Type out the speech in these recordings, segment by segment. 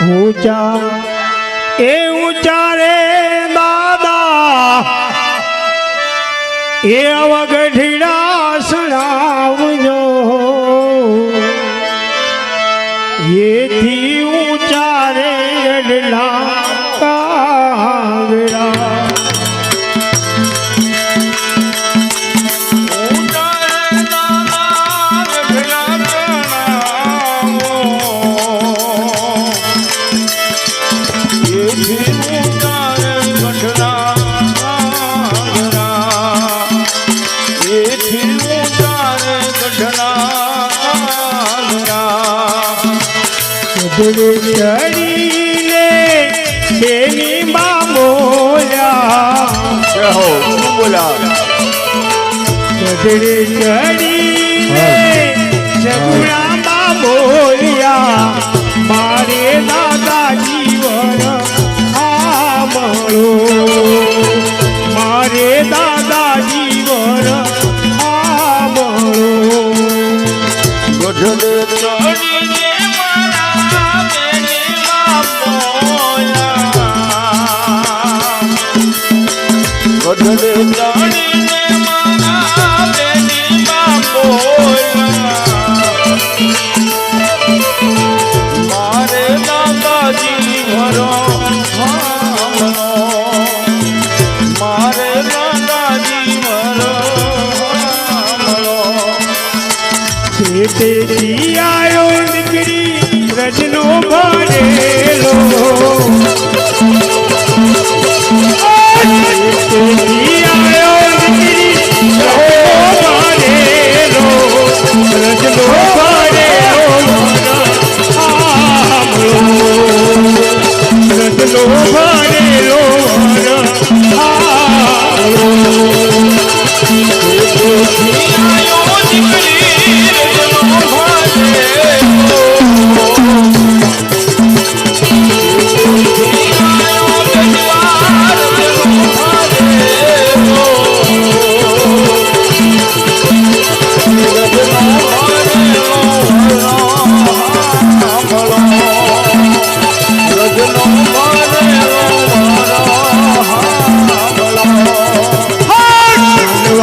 ઊંચા એ ઊંચા રે દાદા. એ અવગઢીડા ચડીને તેની માં બોલ્યા ચડે ચડીને સગુણામાં બોલ્યા મારે દાદા જીવન મારે દાદા જીવન છેટેથી આયો દીકરી રજનો ભરેલો છેટેથી Thank you.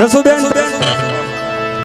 જસુબેન